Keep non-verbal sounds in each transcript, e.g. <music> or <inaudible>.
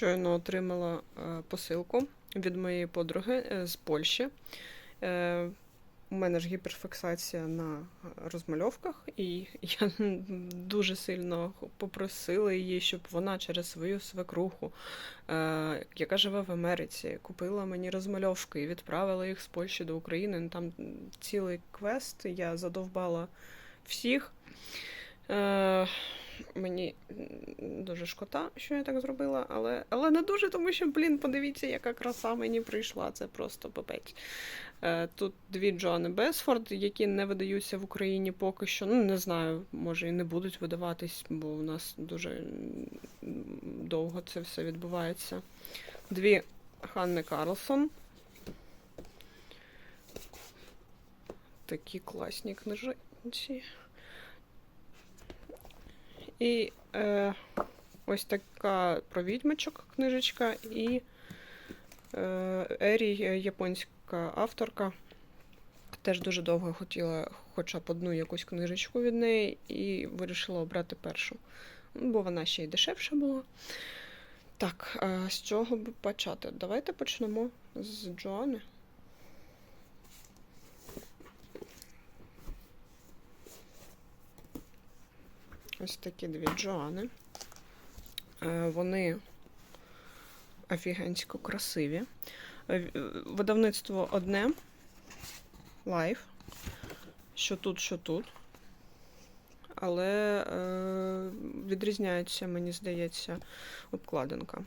щойно отримала е, посилку від моєї подруги е, з Польщі. Е, У мене ж гіперфіксація на розмальовках, і <laughs> я дуже сильно попросила її, щоб вона через свою свекруху, яка живе в Америці, купила мені розмальовки і відправила їх з Польщі до України. Ну, Там цілий квест, я задовбала всіх. Мені дуже шкода, що я так зробила, але, але не дуже, тому що, блін, подивіться, яка краса мені прийшла. Це просто попець. Е, Тут дві Джоани Бесфорд, які не видаються в Україні поки що. Ну, не знаю, може і не будуть видаватись, бо у нас дуже довго це все відбувається. Дві Ханни Карлсон. Такі класні книжці. І е, ось така про відьмачок книжечка, і е, Ері, е, японська авторка. Теж дуже довго хотіла хоча б одну якусь книжечку від неї, і вирішила обрати першу. Бо вона ще й дешевша була. Так, з чого б почати? Давайте почнемо з Джоани. Ось такі дві Джоани. Е, Вони офігенсько красиві. Е, Видавництво одне. Лайф. Що тут, що тут. Але е, відрізняється, мені здається, обкладинка.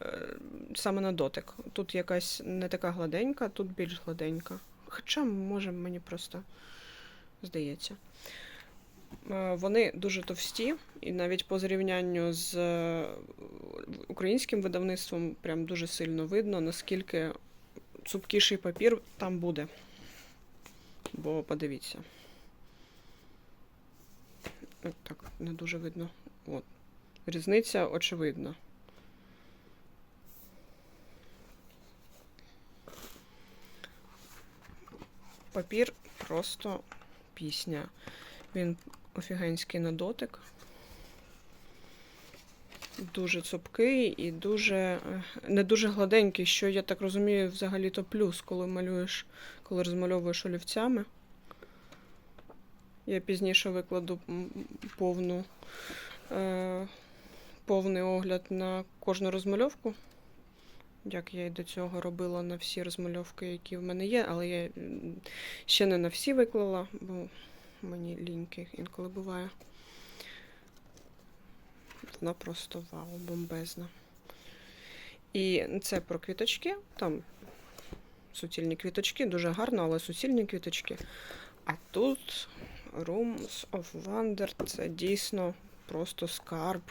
Е, саме на дотик. Тут якась не така гладенька, тут більш гладенька. Хоча, може, мені просто здається. Е, Вони дуже товсті, і навіть по зрівнянню з е, українським видавництвом прям дуже сильно видно, наскільки цупкіший папір там буде. Бо подивіться. Так, не дуже видно. От. Різниця очевидна. Папір просто пісня. Він офігенський на дотик. Дуже цупкий і дуже е, не дуже гладенький, що я так розумію, взагалі-то плюс, коли малюєш, коли розмальовуєш олівцями. Я пізніше викладу повну, е, повний огляд на кожну розмальовку. Як я і до цього робила на всі розмальовки, які в мене є, але я ще не на всі виклала, бо мені ліньки інколи буває. Вона просто вау, бомбезна. І це про квіточки. Там суцільні квіточки, дуже гарно, але суцільні квіточки. А тут Rooms of Wonder це дійсно просто скарб.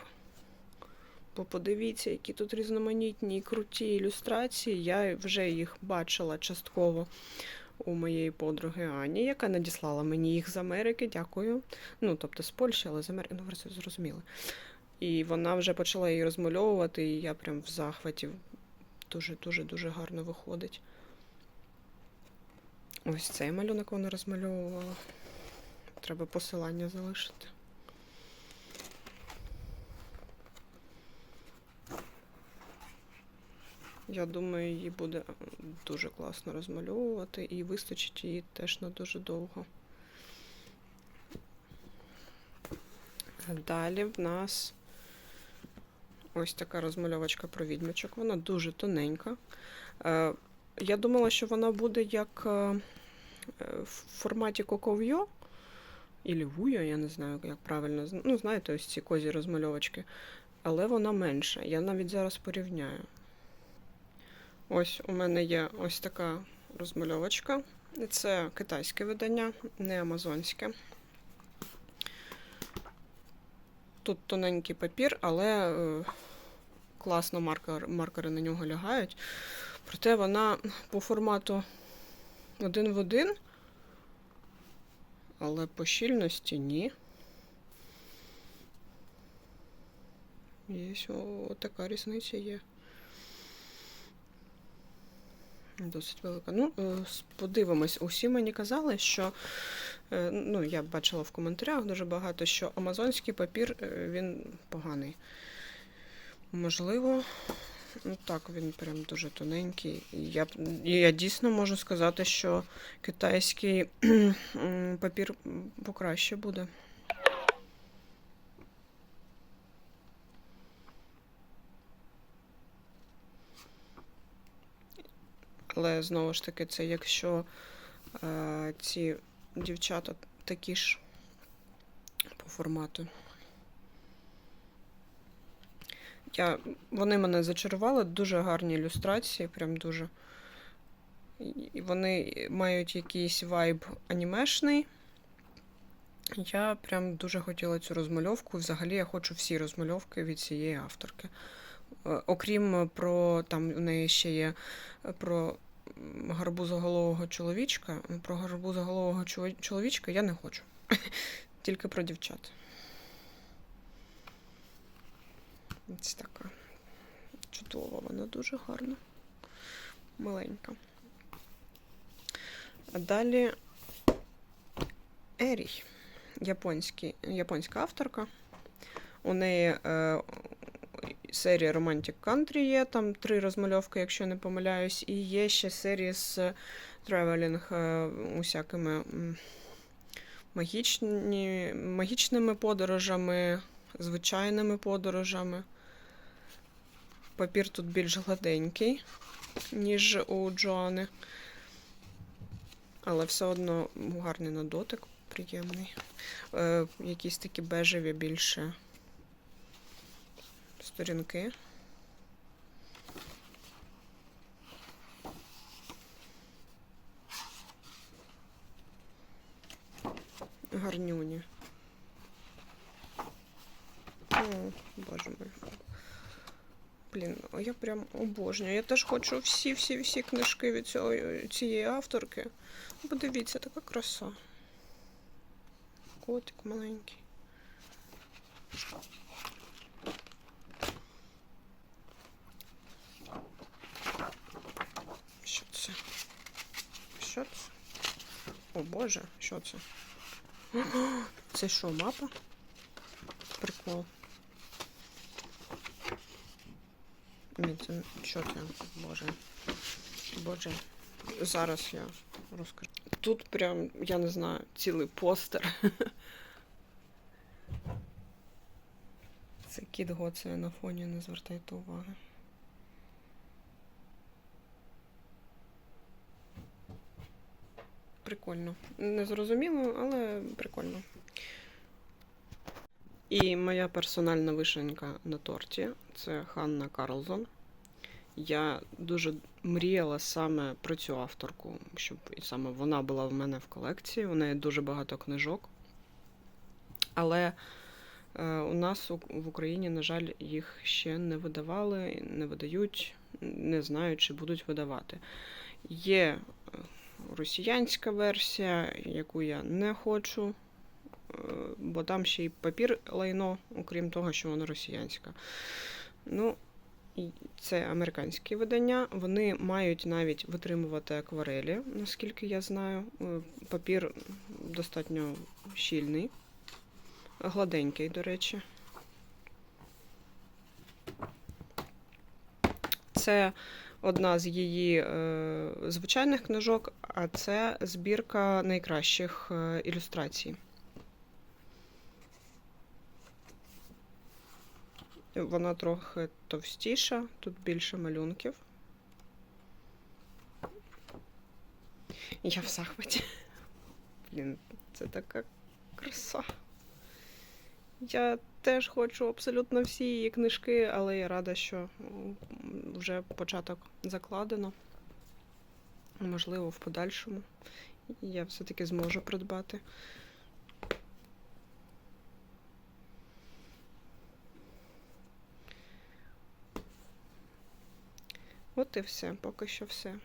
Бо подивіться, які тут різноманітні і круті ілюстрації. Я вже їх бачила частково у моєї подруги Ані, яка надіслала мені їх з Америки. Дякую. Ну, тобто з Польщі, але з Америки, ну, ви зрозуміли. І вона вже почала її розмальовувати, і я прям в захваті. Дуже-дуже дуже гарно виходить. Ось цей малюнок вона розмальовувала. Треба посилання залишити. Я думаю, її буде дуже класно розмальовувати і вистачить її теж на дуже довго. Далі в нас ось така розмальовочка про відьмачок. Вона дуже тоненька. Е, Я думала, що вона буде як е, в форматі коков'йо. Ілі вуйо, я не знаю, як правильно. Ну, знаєте, ось ці козі розмальовочки. Але вона менша. Я навіть зараз порівняю. Ось у мене є ось така розмальовочка. Це китайське видання, не амазонське. Тут тоненький папір, але е, класно маркер, маркери на нього лягають. Проте вона по формату один в один, але по щільності ні. Є о, така різниця є. Досить велика. Ну, е, подивимось. Усі мені казали, що е, ну, я бачила в коментарях дуже багато, що амазонський папір е, він поганий. Можливо, Ну так, він прям дуже тоненький. Я, я дійсно можу сказати, що китайський папір покраще буде. Але знову ж таки, це якщо е, ці дівчата такі ж по формату. Я, вони мене зачарували, дуже гарні ілюстрації, прям дуже. І- вони мають якийсь вайб анімешний. Я прям дуже хотіла цю розмальовку. Взагалі я хочу всі розмальовки від цієї авторки. Е, Окрім е, про там у неї ще є е, про гарбузоголового чоловічка. Про гарбузоголового чоловічка я не хочу. <laughs> Тільки про дівчат. Ось така. Чудова, вона дуже гарна. Маленька. А далі Ерій. Японська авторка. У неї е, серія Romantic Country є, там три розмальовки, якщо не помиляюсь, і є ще серія з тревелінг усякими магічні, магічними подорожами, звичайними подорожами. Папір тут більш гладенький, ніж у Джоани. Але все одно гарний на дотик, приємний. Е, якісь такі бежеві більше сторінки. Гарнюні. О, боже мой. Блін, я прям обожнюю. Я теж хочу всі-всі-всі книжки від цього, цієї авторки. Ну, Подивіться, така краса. Котик маленький. Що це? Що це? О Боже, що це? <gasps> Це що, мапа? Прикол. Ні, це що це? Боже. Боже. Зараз я розкажу. Тут прям, я не знаю, цілий постер. <laughs> Це кіт гоцеє на фоні, не звертайте уваги. Прикольно. Не зрозуміло, але прикольно. І моя персональна вишенька на торті це Ханна Карлсон. Я дуже мріяла саме про цю авторку, щоб і саме вона була в мене в колекції. У неї дуже багато книжок. Але е, у нас в Україні, на жаль, їх ще не видавали, не видають, не знаю, чи будуть видавати. Є е, росіянська версія, яку я не хочу, е, бо там ще й папір лайно, окрім того, що вона росіянська. Ну, це американські видання. Вони мають навіть витримувати акварелі, наскільки я знаю. Е, Папір достатньо щільний, гладенький, до речі. Це одна з її е, звичайних книжок, а це збірка найкращих е, ілюстрацій. Вона трохи товстіша, тут більше малюнків. Я в захваті. Блін, це така краса. Я теж хочу абсолютно всі її книжки, але я рада, що вже початок закладено. Можливо, в подальшому я все-таки зможу придбати. От і все, поки що все.